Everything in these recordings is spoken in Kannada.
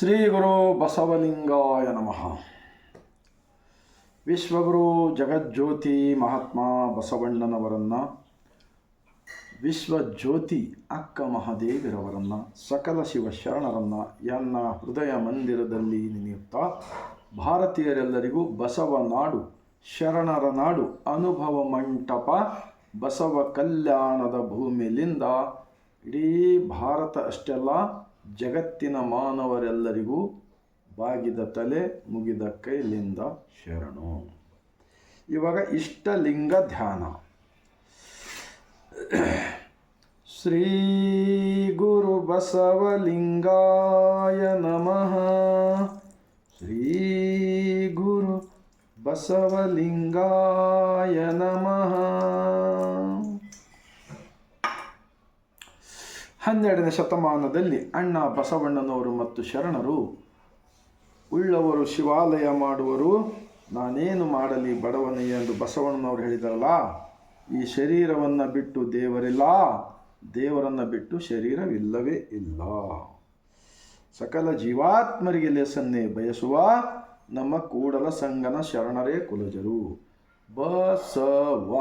ಶ್ರೀ ಗುರು ಬಸವಲಿಂಗಾಯ ನಮಃ. ವಿಶ್ವಗುರು ಜಗಜ್ಯೋತಿ ಮಹಾತ್ಮ ಬಸವಣ್ಣನವರನ್ನು, ವಿಶ್ವಜ್ಯೋತಿ ಅಕ್ಕ ಮಹಾದೇವಿರವರನ್ನು, ಸಕಲ ಶಿವ ಶರಣರನ್ನು ಎನ್ನ ಹೃದಯ ಮಂದಿರದಲ್ಲಿ ನೆನೆಯುತ್ತಾ ಭಾರತೀಯರೆಲ್ಲರಿಗೂ ಬಸವ ನಾಡು, ಶರಣರ ನಾಡು, ಅನುಭವ ಮಂಟಪ, ಬಸವ ಕಲ್ಯಾಣದ ಭೂಮಿಲಿಂದ ಇಡೀ ಭಾರತ ಅಷ್ಟೆಲ್ಲ ಜಗತ್ತಿನ ಮಾನವರೆಲ್ಲರಿಗೂ ಬಾಗಿದ ತಲೆ ಮುಗಿದ ಕೈಲಿಂದ ಶರಣು. ಇವಾಗ ಇಷ್ಟಲಿಂಗ ಧ್ಯಾನ. ಶ್ರೀ ಗುರು ಬಸವಲಿಂಗಾಯ ನಮಃ. ಶ್ರೀ ಗುರು ಬಸವಲಿಂಗಾಯ ಹನ್ನೆರಡನೇ ಶತಮಾನದಲ್ಲಿ ಅಣ್ಣ ಬಸವಣ್ಣನವರು ಮತ್ತು ಶರಣರು, ಉಳ್ಳವರು ಶಿವಾಲಯ ಮಾಡುವರು, ನಾನೇನು ಮಾಡಲಿ ಬಡವನೆ ಎಂದು ಬಸವಣ್ಣನವರು ಹೇಳಿದರಲ್ಲ, ಈ ಶರೀರವನ್ನು ಬಿಟ್ಟು ದೇವರಿಲ್ಲ, ದೇವರನ್ನು ಬಿಟ್ಟು ಶರೀರವಿಲ್ಲವೇ ಇಲ್ಲ. ಸಕಲ ಜೀವಾತ್ಮರಿಗೆ ಲೆಸನ್ನೇ ಬಯಸುವ ನಮ್ಮ ಕೂಡಲ ಸಂಗನ ಶರಣರೇ ಕುಲಜರು. ಬಸವ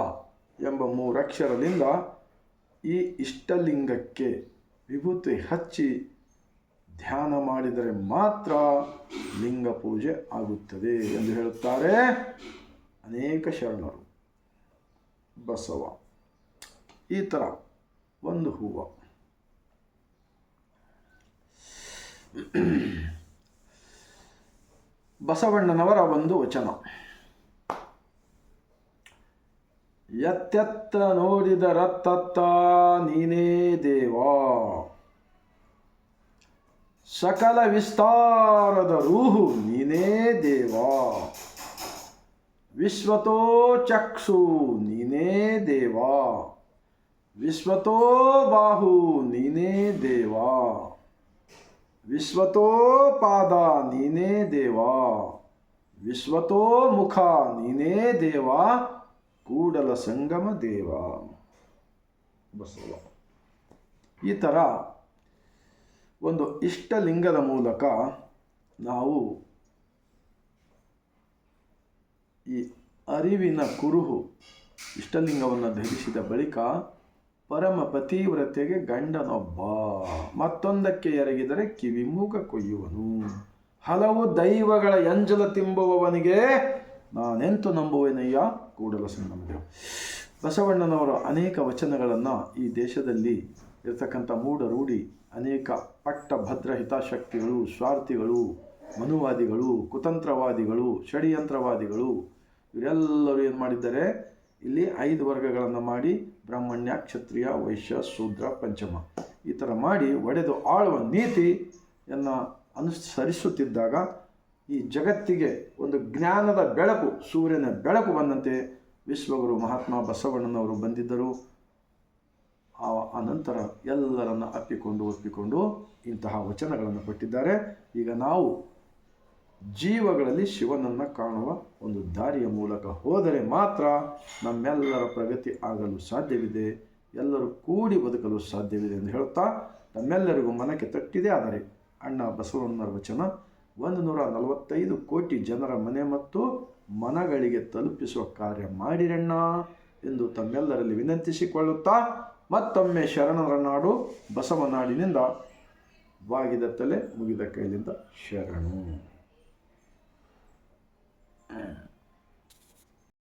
ಎಂಬ ಮೂರಕ್ಷರದಿಂದ ಈ ಇಷ್ಟಲಿಂಗಕ್ಕೆ ವಿಭೂತಿ ಹಚ್ಚಿ ಧ್ಯಾನ ಮಾಡಿದರೆ ಮಾತ್ರ ಲಿಂಗ ಪೂಜೆ ಆಗುತ್ತದೆ ಎಂದು ಹೇಳುತ್ತಾರೆ ಅನೇಕ ಶರಣರು. ಬಸವ. ಈ ಥರ ಒಂದು ಹೂವು. ಬಸವಣ್ಣನವರ ಒಂದು ವಚನ. ಎತ್ತೆತ್ತ ನೋಡಿದ ರತ್ತತ್ತ ನೀನೇ ದೇವ ಸಕಲ ವಿಸ್ತಾರದ ರೂಹು ನೀನೇ ದೇವ ವಿಶ್ವತೋ ಚಕ್ಷು ನೀನೇ ದೇವ ವಿಶ್ವತೋ ಬಾಹು ನೀನೇ ದೇವ ವಿಶ್ವತೋ ಪಾದ ನೀನೇ ದೇವ ವಿಶ್ವತೋ ಮುಖ ನೀನೇ ದೇವ ಕೂಡಲ ಸಂಗಮ ದೇವ. ಬಸವ. ಈ ಥರ ಒಂದು ಇಷ್ಟಲಿಂಗದ ಮೂಲಕ ನಾವು ಈ ಅರಿವಿನ ಕುರುಹು ಇಷ್ಟಲಿಂಗವನ್ನು ಧರಿಸಿದ ಬಳಿಕ ಪರಮ ಪತಿವ್ರತೆಗೆ ಗಂಡನೊಬ್ಬ. ಮತ್ತೊಂದಕ್ಕೆ ಎರಗಿದರೆ ಕಿವಿಮೂಗ ಕೊಯ್ಯುವನು. ಹಲವು ದೈವಗಳ ಎಂಜಲ ತಿಂಬುವವನಿಗೆ ನಾನೆಂತು ನಂಬುವೆನಯ್ಯ? ಕೂಡಲ ಸಂಗಮದೇವ ಬಸವಣ್ಣನವರ ಅನೇಕ ವಚನಗಳನ್ನು ಈ ದೇಶದಲ್ಲಿ ಇರತಕ್ಕಂಥ ಮೂಢ ರೂಢಿ ಅನೇಕ ಪಟ್ಟಭದ್ರ ಹಿತಾಶಕ್ತಿಗಳು ಸ್ವಾರ್ಥಿಗಳು, ಮನುವಾದಿಗಳು, ಕುತಂತ್ರವಾದಿಗಳು, ಷಡ್ಯಂತ್ರವಾದಿಗಳು, ಇವರೆಲ್ಲರೂ ಏನು ಮಾಡಿದ್ದಾರೆ? ಇಲ್ಲಿ ಐದು ವರ್ಗಗಳನ್ನು ಮಾಡಿ, ಬ್ರಾಹ್ಮಣ್ಯ, ಕ್ಷತ್ರಿಯ, ವೈಶ್ಯ, ಶೂದ್ರ, ಪಂಚಮ. ಈ ಥರ ಮಾಡಿ ಒಡೆದು ಆಳುವ ನೀತಿಯನ್ನು ಅನುಸರಿಸುತ್ತಿದ್ದಾಗ ಈ ಜಗತ್ತಿಗೆ ಒಂದು ಜ್ಞಾನದ ಬೆಳಕು, ಸೂರ್ಯನ ಬೆಳಕು ಬಂದಂತೆ ವಿಶ್ವಗುರು ಮಹಾತ್ಮ ಬಸವಣ್ಣನವರು ಬಂದಿದ್ದರು. ಆ ನಂತರ ಎಲ್ಲರನ್ನು ಅಪ್ಪಿಕೊಂಡು ಒಪ್ಪಿಕೊಂಡು ಇಂತಹ ವಚನಗಳನ್ನು ಕೊಟ್ಟಿದ್ದಾರೆ. ಈಗ ನಾವು ಜೀವಗಳಲ್ಲಿ ಶಿವನನ್ನು ಕಾಣುವ ಒಂದು ದಾರಿಯ ಮೂಲಕ ಹೋದರೆ ಮಾತ್ರ ನಮ್ಮೆಲ್ಲರ ಪ್ರಗತಿ ಆಗಲು ಸಾಧ್ಯವಿದೆ. ಎಲ್ಲರೂ ಕೂಡಿ ಬದುಕಲು ಸಾಧ್ಯವಿದೆ ಎಂದು ಹೇಳುತ್ತಾ ನಮ್ಮೆಲ್ಲರಿಗೂ ಮನಕ್ಕೆ ತಟ್ಟಿದೆ ಆದರೆ ಅಣ್ಣ ಬಸವಣ್ಣನವರ ವಚನ ಒಂದು ನೂರ ನಲವತ್ತೈದು ಕೋಟಿ ಜನರ ಮನೆ ಮತ್ತು ಮನಗಳಿಗೆ ತಲುಪಿಸುವ ಕಾರ್ಯ ಮಾಡಿರಣ್ಣ ಎಂದು ತಮ್ಮೆಲ್ಲರಲ್ಲಿ ವಿನಂತಿಸಿಕೊಳ್ಳುತ್ತಾ ಮತ್ತೊಮ್ಮೆ ಶರಣರ ನಾಡು ಬಸವನಾಡಿನಿಂದ ಬಾಗಿದ ತಲೆ ಮುಗಿದ ಕೈಲಿಂದ ಶರಣು.